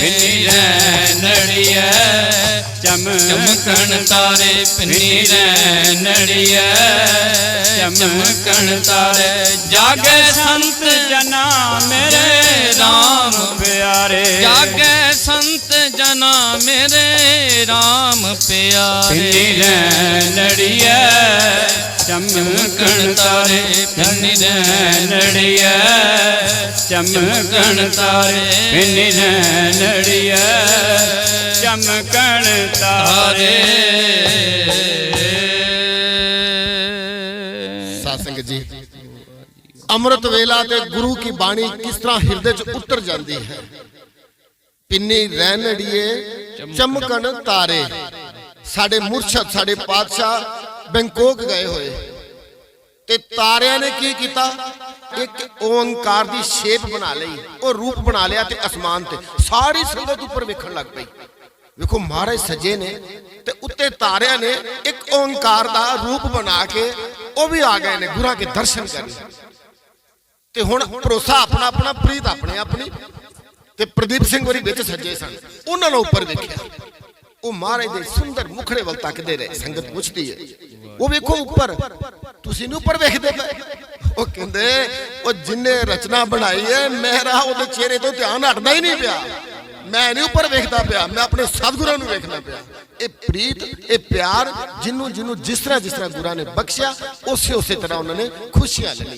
ਪਿੰਨੀ ਨੜੀਐ ਚਮਕਣ ਤਾਰੇ ਪਿੰਨੀ ਨੜੀਐ ਚਮਕਣ ਤਾਰੇ ਜਾਗੇ ਸੰਤ ਜਨਾ ਮੇਰੇ RAM ਪਿਆਰੇ। ਜਾਗੇ ਸੰਤ ਜਨਾ ਮੇਰੇ RAM ਪਿਆਰੇ। ਪਿੰਨੀ ਨੜੀਐ ਚਮਕਣ ਤਾਰੇ ਪਿੰਨੀ ਨੜੀਐ ਚਮਕਣ ਤਾਰੇ ਪਿੰਨੀ ਨੜੀਐ ਚਮਕਣ ਤਾਰੇ। ਸਾਧ ਜੀ, ਅੰਮ੍ਰਿਤ ਵੇਲਾ ਤੇ ਗੁਰੂ ਕੀ ਬਾਣੀ ਕਿਸ ਤਰ੍ਹਾਂ ਹਿਰਦੇ 'ਚ ਉਤਰ ਜਾਂਦੀ ਹੈ? ਪਿੰਨੀ ਰਹਿਣੜੀਏ ਚਮਕਣ ਤਾਰੇ। ਸਾਡੇ ਮੁਰਸ਼ਦ, ਸਾਡੇ ਪਾਤਸ਼ਾਹ ਬੈਂਕੋਕ ਗਏ ਹੋਏ। ਤੇ ਤਾਰਿਆਂ ਨੇ ਕੀ ਕੀਤਾ? ਇੱਕ ਓੰਕਾਰ ਦੀ ਸ਼ੇਪ ਬਣਾ ਲਈ, ਉਹ ਰੂਪ ਬਣਾ ਲਿਆ ਤੇ ਅਸਮਾਨ ਤੇ। ਸਾਰੀ ਸੰਗਤ ਉੱਪਰ ਵੇਖਣ ਲੱਗ ਪਈ। ਵੇਖੋ, ਮਹਾਰਾਜ ਸਜੇ ਨੇ ਤੇ ਉੱਤੇ ਤਾਰਿਆਂ ਨੇ ਇੱਕ ਓੰਕਾਰ ਦਾ ਰੂਪ ਬਣਾ ਕੇ ਉਹ ਵੀ ਆ ਗਏ ਨੇ, ਗੁਰਾਂ ਕੇ ਦਰਸ਼ਨ ਕਰਨ। ਤੇ ਹੁਣ ਭਰੋਸਾ ਆਪਣਾ ਆਪਣਾ, ਪ੍ਰੀਤ ਆਪਣੇ ਆਪਣੀ। ਤੇ ਪ੍ਰਦੀਪ ਸਿੰਘ ਵਰੀ ਵਿੱਚ ਸੱਜੇ ਸਨ। ਉਹਨਾਂ ਨੂੰ ਉੱਪਰ ਵੇਖਿਆ। ਉਹ ਮਹਾਰਾਜ ਦੇ ਸੁੰਦਰ ਮੁਖੜੇ ਵੱਲ ਤੱਕਦੇ ਰਹੇ। ਸੰਗਤ ਪੁੱਛਦੀ ਹੈ, ਉਹ ਵੇਖੋ ਉੱਪਰ। ਤੁਸੀਂ ਨਹੀਂ ਉੱਪਰ ਵੇਖਦੇ ਪਏ। ਉਹ ਕਹਿੰਦੇ, ਉਹ ਜਿੰਨੇ ਰਚਨਾ ਬਣਾਈ ਹੈ ਮੇਰਾ ਉਹਦੇ ਚਿਹਰੇ ਤੋਂ ਧਿਆਨ ਹਟਦਾ ਹੀ ਨਹੀਂ ਪਿਆ। ਮੈਂ ਨਹੀਂ ਉੱਪਰ ਵੇਖਦਾ ਪਿਆ, ਮੈਂ ਆਪਣੇ ਸਤਿਗੁਰਾਂ ਨੂੰ ਵੇਖਦਾ ਪਿਆ। ਇਹ ਪ੍ਰੀਤ, ਇਹ ਪਿਆਰ, ਜਿਹਨੂੰ ਜਿਹਨੂੰ ਜਿਸ ਤਰ੍ਹਾਂ ਜਿਸ ਤਰ੍ਹਾਂ ਗੁਰਾਂ ਨੇ ਬਖਸ਼ਿਆ ਉਸੇ ਉਸੇ ਤਰ੍ਹਾਂ ਉਹਨਾਂ ਨੇ ਖੁਸ਼ੀਆਂ ਲੈ